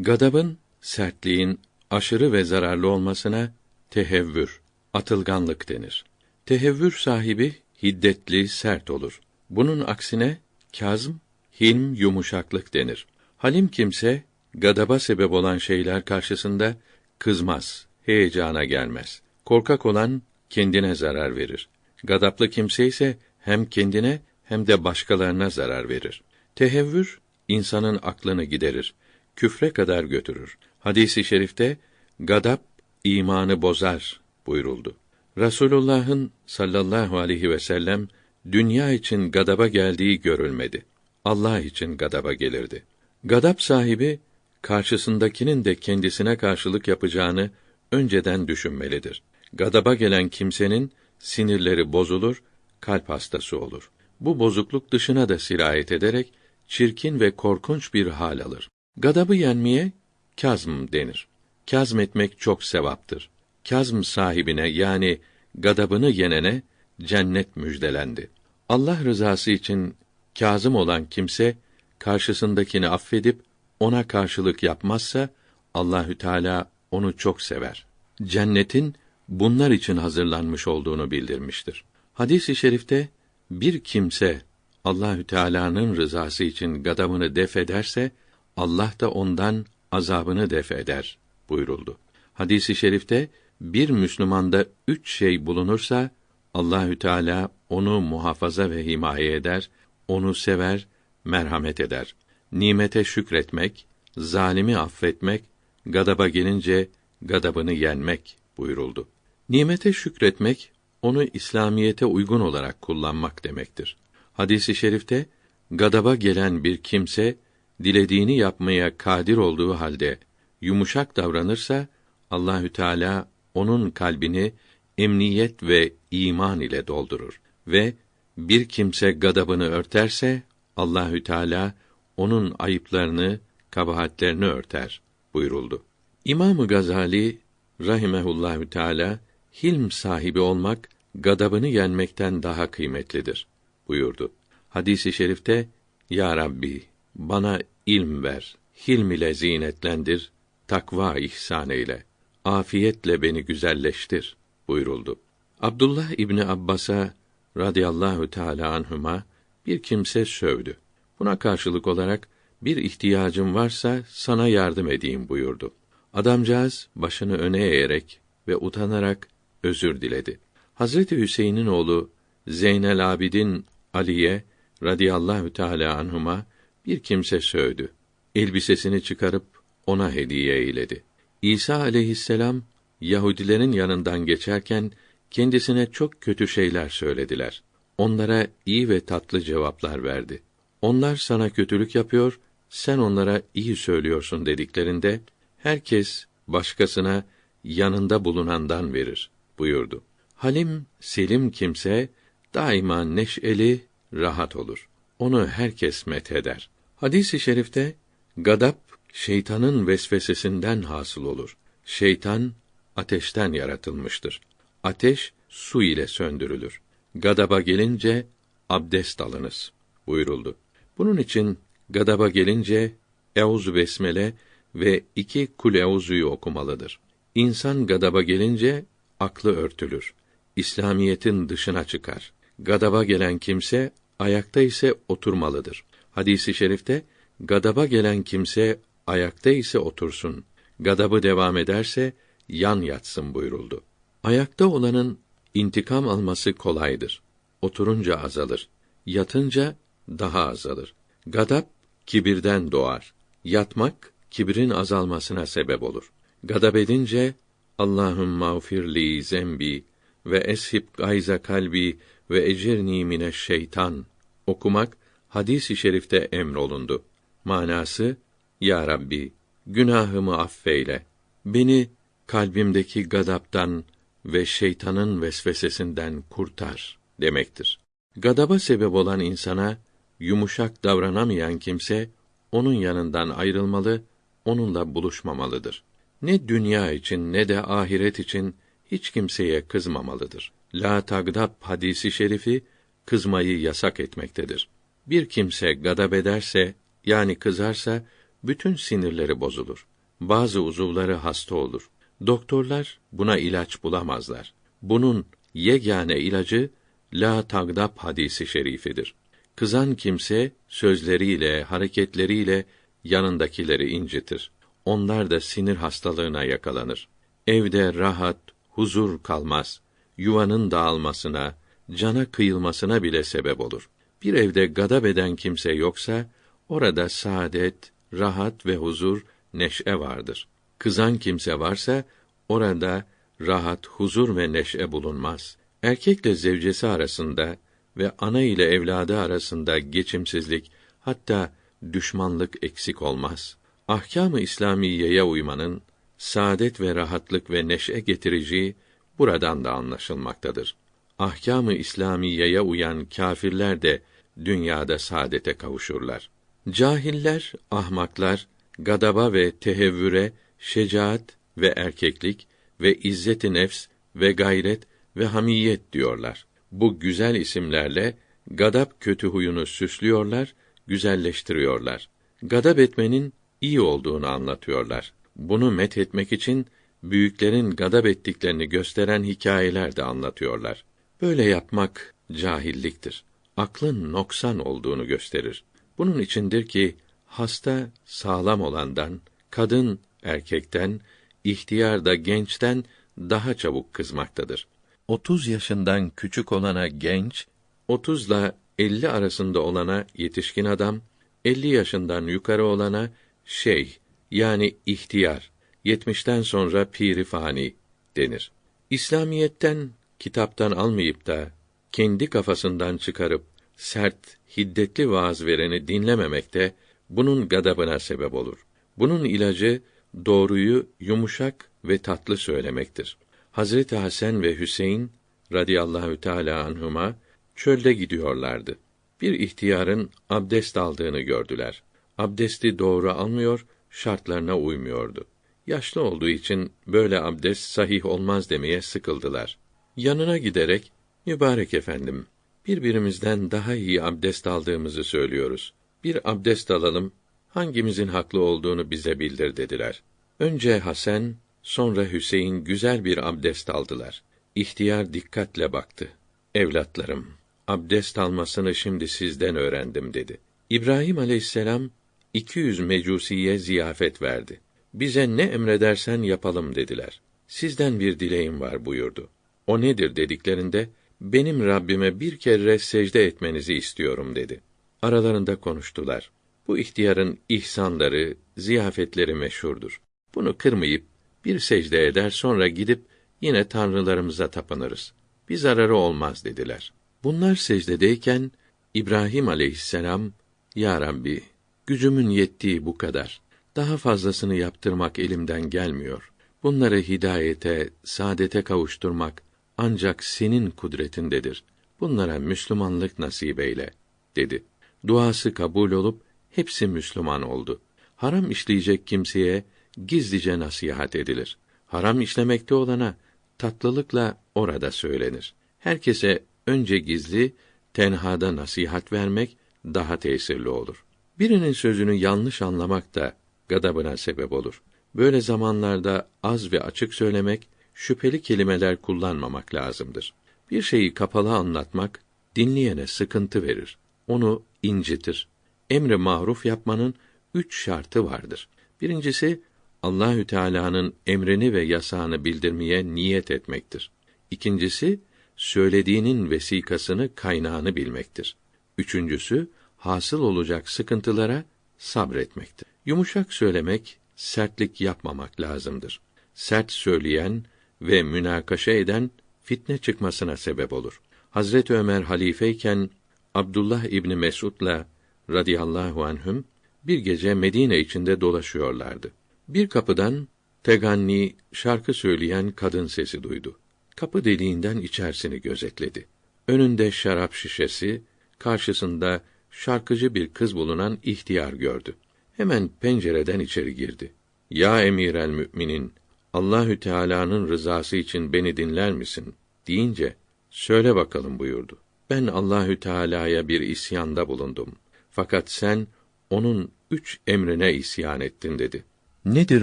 Gadabın, sertliğin aşırı ve zararlı olmasına tehevvür, atılganlık denir. Tehevvür sahibi hiddetli, sert olur. Bunun aksine kazm, hilm, yumuşaklık denir. Halim kimse gadaba sebep olan şeyler karşısında kızmaz, heyecana gelmez. Korkak olan kendine zarar verir. Gadaplı kimse ise hem kendine hem de başkalarına zarar verir. Tehevvür insanın aklını giderir, küfre kadar götürür. Hadisi i şerifte gadap imanı bozar buyuruldu. Rasulullah'ın sallallahu aleyhi ve sellem dünya için gadaba geldiği görülmedi. Allah için gadaba gelirdi. Gadap sahibi karşısındakinin de kendisine karşılık yapacağını önceden düşünmelidir. Gadaba gelen kimsenin sinirleri bozulur, kalp hastası olur. Bu bozukluk dışına da sirayet ederek çirkin ve korkunç bir hal alır. Gadabı yenmeye kazm denir. Kazm etmek çok sevaptır. Kazm sahibine yani gadabını yenene cennet müjdelendi. Allah rızası için kazım olan kimse karşısındakini affedip ona karşılık yapmazsa Allahü Teala onu çok sever. Cennetin bunlar için hazırlanmış olduğunu bildirmiştir. Hadis-i şerifte bir kimse Allahü Teala'nın rızası için gadabını def ederse Allah da ondan azabını def eder buyuruldu. Hadis-i şerifte bir Müslümanda üç şey bulunursa Allahü Teala onu muhafaza ve himaye eder, onu sever, merhamet eder. Nimete şükretmek, zalimi affetmek, gadaba gelince gadabını yenmek buyuruldu. Nimete şükretmek onu İslamiyete uygun olarak kullanmak demektir. Hadisi i şerifte gadaba gelen bir kimse dilediğini yapmaya kadir olduğu halde yumuşak davranırsa Allahü Teala onun kalbini emniyet ve iman ile doldurur ve bir kimse gadabını örterse Allahü Teala onun ayıplarını, kabahatlerini örter buyuruldu. İmamı Gazali rahimehullahü teala hilm sahibi olmak gadabını yenmekten daha kıymetlidir buyurdu. Hadisi şerifte Ya Rabbi bana ilm ver, hilm ile zinetlendir, takva ihsan eyle, afiyetle beni güzelleştir buyuruldu. Abdullah İbni Abbas'a radıyallahu teala anhuma bir kimse sövdü. Buna karşılık olarak bir ihtiyacım varsa sana yardım edeyim buyurdu. Adamcağız başını öne eğerek ve utanarak özür diledi. Hazreti Hüseyin'in oğlu Zeynel Abidin Ali'ye radıyallahu teala anhuma bir kimse sövdü. Elbisesini çıkarıp ona hediye eyledi. İsa aleyhisselam Yahudilerin yanından geçerken kendisine çok kötü şeyler söylediler. Onlara iyi ve tatlı cevaplar verdi. Onlar sana kötülük yapıyor, sen onlara iyi söylüyorsun dediklerinde herkes başkasına yanında bulunandan verir buyurdu. Halim, selim kimse daima neşeli, rahat olur. Onu herkes metheder. Hadis-i şerifte gadap şeytanın vesvesesinden hasıl olur. Şeytan ateşten yaratılmıştır. Ateş su ile söndürülür. Gadaba gelince abdest alınız buyuruldu. Bunun için gadaba gelince Eûzü besmele ve iki kuleuzuyu okumalıdır. İnsan gadaba gelince aklı örtülür. İslamiyetin dışına çıkar. Gadaba gelen kimse ayakta ise oturmalıdır. Hadisi şerifte gadaba gelen kimse ayakta ise otursun. Gadabı devam ederse yan yatsın buyuruldu. Ayakta olanın intikam alması kolaydır. Oturunca azalır. Yatınca daha azalır. Gadap kibirden doğar. Yatmak kibrin azalmasına sebep olur. Gadab edince Allahüm mağfirli zembi ve eshib gayza kalbi ve ecirni mine şeytan okumak hadis-i şerifte emrolundu. Manası Ya Rabbi günahımı affeyle. Beni kalbimdeki gadaptan ve şeytanın vesvesesinden kurtar demektir. Gadaba sebep olan insana yumuşak davranamayan kimse onun yanından ayrılmalı, onunla buluşmamalıdır. Ne dünya için ne de ahiret için hiç kimseye kızmamalıdır. La tagdab hadisi şerifi kızmayı yasak etmektedir. Bir kimse gadab ederse yani kızarsa bütün sinirleri bozulur. Bazı uzuvları hasta olur. Doktorlar buna ilaç bulamazlar. Bunun yegane ilacı la tagdab hadisi şerifidir. Kızan kimse sözleriyle, hareketleriyle yanındakileri incitir. Onlar da sinir hastalığına yakalanır. Evde rahat, huzur kalmaz. Yuvanın dağılmasına, cana kıyılmasına bile sebep olur. Bir evde gadab eden kimse yoksa, orada saadet, rahat ve huzur, neşe vardır. Kızan kimse varsa, orada rahat, huzur ve neşe bulunmaz. Erkekle zevcesi arasında ve ana ile evladı arasında geçimsizlik, hatta düşmanlık eksik olmaz. Ahkâm-ı İslamiyeye uymanın saadet ve rahatlık ve neşe getirici buradan da anlaşılmaktadır. Ahkâm-ı İslamiyeye uyan kâfirler de dünyada saadete kavuşurlar. Cahiller, ahmaklar gadaba ve tehevvüre şecaat ve erkeklik ve izzet-i nefs ve gayret ve hamiyet diyorlar. Bu güzel isimlerle gadap kötü huyunu süslüyorlar, güzelleştiriyorlar. Gadap etmenin iyi olduğunu anlatıyorlar. Bunu met etmek için büyüklerin gadap ettiklerini gösteren hikayeler de anlatıyorlar. Böyle yapmak cahilliktir. Aklın noksan olduğunu gösterir. Bunun içindir ki hasta sağlam olandan, kadın erkekten, ihtiyar da gençten daha çabuk kızmaktadır. 30 yaşından küçük olana genç, 30 ile 50 arasında olana yetişkin adam, 50 yaşından yukarı olana şey yani ihtiyar, 70'ten sonra piri fani denir. İslamiyetten, kitaptan almayıp da kendi kafasından çıkarıp sert, hiddetli vaaz vereni dinlememekte bunun gadabına sebep olur. Bunun ilacı doğruyu yumuşak ve tatlı söylemektir. Hazreti Hasan ve Hüseyin radıyallahu teala anhuma çölde gidiyorlardı. Bir ihtiyarın abdest aldığını gördüler. Abdesti doğru almıyor, şartlarına uymuyordu. Yaşlı olduğu için böyle abdest sahih olmaz demeye sıkıldılar. Yanına giderek, mübarek efendim, birbirimizden daha iyi abdest aldığımızı söylüyoruz. Bir abdest alalım, hangimizin haklı olduğunu bize bildir dediler. Önce Hasan, sonra Hüseyin güzel bir abdest aldılar. İhtiyar dikkatle baktı. Evlatlarım, abdest almasını şimdi sizden öğrendim dedi. İbrahim aleyhisselam 200 mecusiye ziyafet verdi. Bize ne emredersen yapalım dediler. Sizden bir dileğim var buyurdu. O nedir dediklerinde benim Rabbime bir kere secde etmenizi istiyorum dedi. Aralarında konuştular. Bu ihtiyarın ihsanları, ziyafetleri meşhurdur. Bunu kırmayıp bir secde eder sonra gidip yine tanrılarımıza tapınırız. Bir zararı olmaz dediler. Bunlar secdedeyken İbrahim aleyhisselam Ya Rabbi gücümün yettiği bu kadar. Daha fazlasını yaptırmak elimden gelmiyor. Bunları hidayete, saadete kavuşturmak ancak senin kudretindedir. Bunlara Müslümanlık nasip eyle dedi. Duası kabul olup hepsi Müslüman oldu. Haram işleyecek kimseye gizlice nasihat edilir. Haram işlemekte olana tatlılıkla orada söylenir. Herkese önce gizli, tenhada nasihat vermek daha tesirli olur. Birinin sözünü yanlış anlamak da gadabına sebep olur. Böyle zamanlarda az ve açık söylemek, şüpheli kelimeler kullanmamak lazımdır. Bir şeyi kapalı anlatmak dinleyene sıkıntı verir. Onu incitir. Emre maruf yapmanın üç şartı vardır. Birincisi Allahü Teala'nın emrini ve yasağını bildirmeye niyet etmektir. İkincisi söylediğinin vesikasını, kaynağını bilmektir. Üçüncüsü hasıl olacak sıkıntılara sabretmektir. Yumuşak söylemek, sertlik yapmamak lazımdır. Sert söyleyen ve münakaşa eden fitne çıkmasına sebep olur. Hazret Ömer halifeyken Abdullah İbni Mesud'la radıyallahu anhüm bir gece Medine içinde dolaşıyorlardı. Bir kapıdan teganni şarkı söyleyen kadın sesi duydu. Kapı deliğinden içerisini gözetledi. Önünde şarap şişesi, karşısında şarkıcı bir kız bulunan ihtiyar gördü. Hemen pencereden içeri girdi. Ya emir el müminin, Allahü Teala'nın rızası için beni dinler misin? deyince, söyle bakalım buyurdu. Ben Allahü Teala'ya bir isyanda bulundum. Fakat sen onun üç emrine isyan ettin dedi. Nedir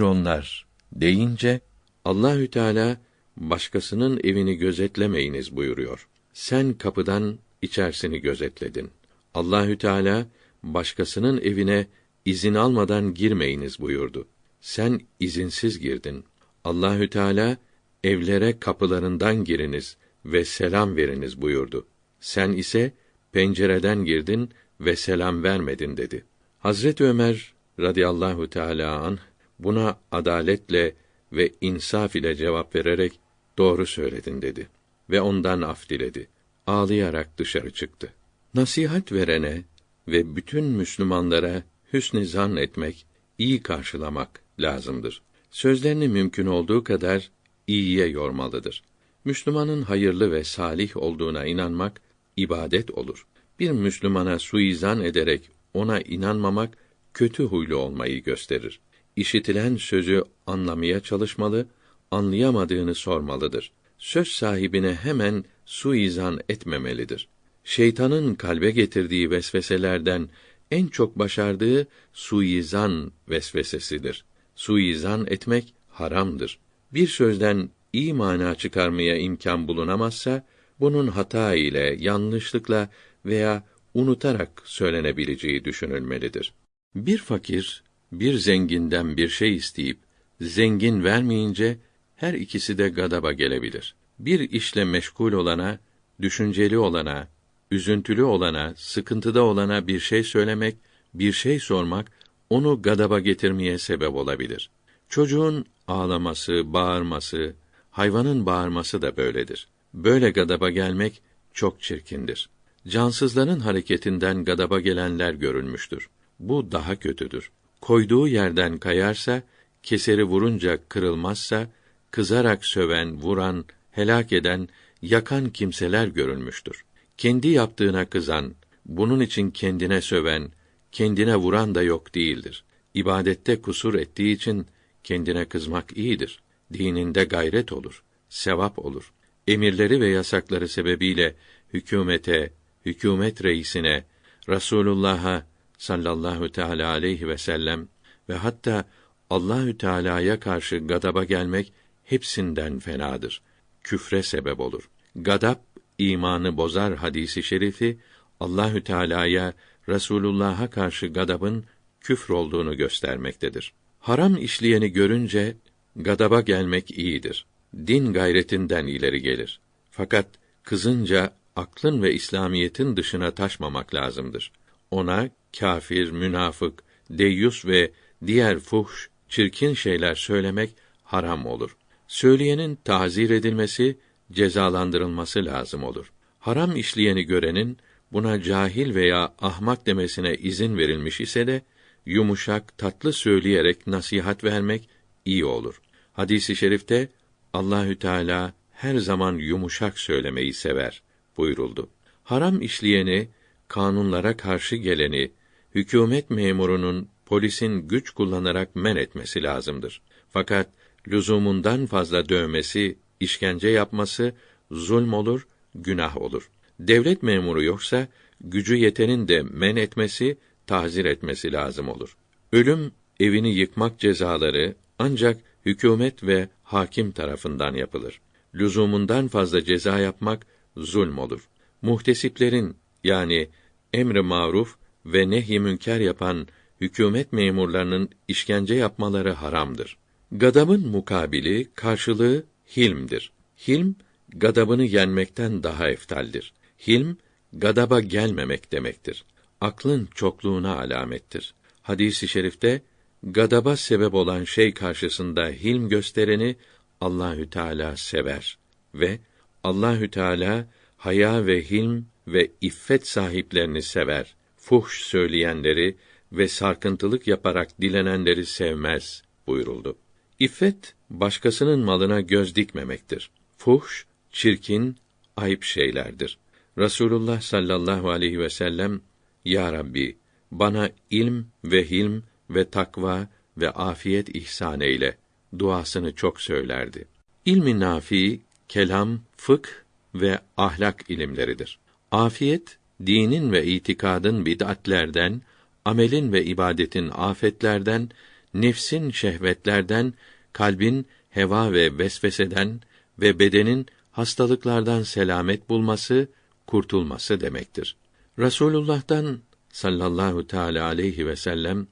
onlar deyince Allahü Teala başkasının evini gözetlemeyiniz buyuruyor. Sen kapıdan içerisini gözetledin. Allahü Teala başkasının evine izin almadan girmeyiniz buyurdu. Sen izinsiz girdin. Allahü Teala evlere kapılarından giriniz ve selam veriniz buyurdu. Sen ise pencereden girdin ve selam vermedin dedi. Hazret Ömer radıyallahu teala an buna adaletle ve insaf ile cevap vererek doğru söyledin dedi ve ondan af diledi. Ağlayarak dışarı çıktı. Nasihat verene ve bütün Müslümanlara hüsn zan etmek, iyi karşılamak lazımdır. Sözlerini mümkün olduğu kadar iyiye yormalıdır. Müslümanın hayırlı ve salih olduğuna inanmak ibadet olur. Bir Müslümana suizan ederek ona inanmamak kötü huylu olmayı gösterir. İşitilen sözü anlamaya çalışmalı, anlayamadığını sormalıdır. Söz sahibine hemen suizan etmemelidir. Şeytanın kalbe getirdiği vesveselerden en çok başardığı suizan vesvesesidir. Suizan etmek haramdır. Bir sözden iyi mana çıkarmaya imkan bulunamazsa, bunun hata ile, yanlışlıkla veya unutarak söylenebileceği düşünülmelidir. Bir fakir, bir zenginden bir şey isteyip, zengin vermeyince, her ikisi de gadaba gelebilir. Bir işle meşgul olana, düşünceli olana, üzüntülü olana, sıkıntıda olana bir şey söylemek, bir şey sormak, onu gadaba getirmeye sebep olabilir. Çocuğun ağlaması, bağırması, hayvanın bağırması da böyledir. Böyle gadaba gelmek çok çirkindir. Cansızların hareketinden gadaba gelenler görülmüştür. Bu daha kötüdür. Koyduğu yerden kayarsa, keseri vurunca kırılmazsa, kızarak söven, vuran, helak eden, yakan kimseler görülmüştür. Kendi yaptığına kızan, bunun için kendine söven, kendine vuran da yok değildir. İbadette kusur ettiği için kendine kızmak iyidir. Dininde gayret olur, sevap olur. Emirleri ve yasakları sebebiyle hükümete, hükümet reisine, Rasulullah'a sallallahu teala aleyhi ve sellem ve hatta Allahü Teala'ya karşı gadaba gelmek hepsinden fenadır. Küfre sebep olur. Gadap imanı bozar hadisi şerifi Allahü Teala'ya Resulullah'a karşı gadabın küfr olduğunu göstermektedir. Haram işleyeni görünce gadaba gelmek iyidir. Din gayretinden ileri gelir. Fakat kızınca aklın ve İslamiyetin dışına taşmamak lazımdır. Ona kafir, münafık, deyyus ve diğer fuhş, çirkin şeyler söylemek haram olur. Söyleyenin tazir edilmesi, cezalandırılması lazım olur. Haram işleyeni görenin buna cahil veya ahmak demesine izin verilmiş ise de yumuşak, tatlı söyleyerek nasihat vermek iyi olur. Hadisi şerifte Allahü Teala her zaman yumuşak söylemeyi sever buyuruldu. Haram işleyeni, kanunlara karşı geleni, hükümet memurunun, polisin güç kullanarak men etmesi lazımdır. Fakat lüzumundan fazla dövmesi, işkence yapması zulm olur, günah olur. Devlet memuru yoksa gücü yetenin de men etmesi, tahzir etmesi lazım olur. Ölüm, evini yıkmak cezaları ancak hükümet ve hakim tarafından yapılır. Lüzumundan fazla ceza yapmak zulm olur. Muhtesiplerin yani emri maruf ve nehy münker yapan hükümet memurlarının işkence yapmaları haramdır. Gadabın mukabili, karşılığı hilmdir. Hilm gadabını yenmekten daha eftaldir. Hilm gadaba gelmemek demektir. Aklın çokluğuna alamettir. Hadisi i şerifte gadaba sebep olan şey karşısında hilm göstereni Allahü Teala sever ve Allahü Teala haya ve hilm ve iffet sahiplerini sever. Fuhş söyleyenleri ve sarkıntılık yaparak dilenenleri sevmez buyuruldu. İffet başkasının malına göz dikmemektir. Fuhş çirkin, ayıp şeylerdir. Rasulullah sallallahu aleyhi ve sellem Ya Rabbi bana ilm ve hilm ve takva ve afiyet ihsan eyle duasını çok söylerdi. İlmi nafi, kelam, fık ve ahlak ilimleridir. Afiyet dinin ve itikadın bid'atlerden, amelin ve ibadetin afetlerden, nefsin şehvetlerden, kalbin heva ve vesveseden ve bedenin hastalıklardan selamet bulması, kurtulması demektir. Rasulullah'tan sallallahu teala aleyhi ve sellem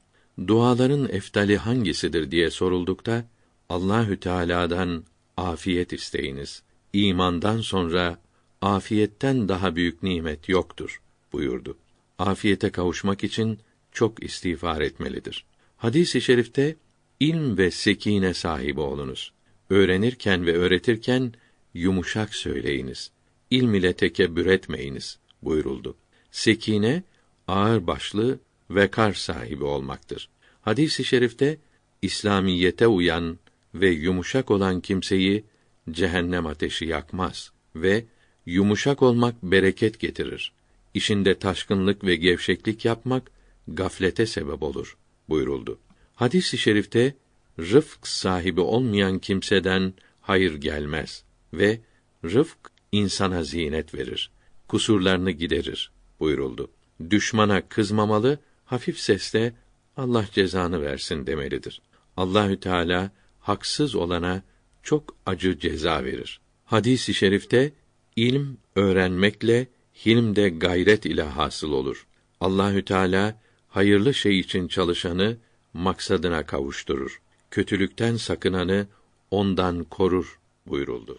duaların eftali hangisidir diye soruldukta Allahü Teala'dan afiyet isteyiniz. İmandan sonra afiyetten daha büyük nimet yoktur buyurdu. Afiyete kavuşmak için çok istiğfar etmelidir. Hadis-i şerifte ilm ve sekine sahibi olunuz. Öğrenirken ve öğretirken yumuşak söyleyiniz. İlm ile tekebbür etmeyiniz buyuruldu. Sekine ağır başlı ve kar sahibi olmaktır. Hadis-i şerifte İslamiyete uyan ve yumuşak olan kimseyi cehennem ateşi yakmaz ve yumuşak olmak bereket getirir. İşinde taşkınlık ve gevşeklik yapmak gaflete sebep olur buyuruldu. Hadis-i şerifte rıfk sahibi olmayan kimseden hayır gelmez ve rıfk insana zinet verir, kusurlarını giderir buyuruldu. Düşmana kızmamalı, hafif sesle Allah cezanı versin demelidir. Allahü Teala haksız olana çok acı ceza verir. Hadis-i şerifte ilm öğrenmekle hilm de gayret ile hasıl olur. Allahü Teala hayırlı şey için çalışanı maksadına kavuşturur. Kötülükten sakınanı ondan korur buyuruldu.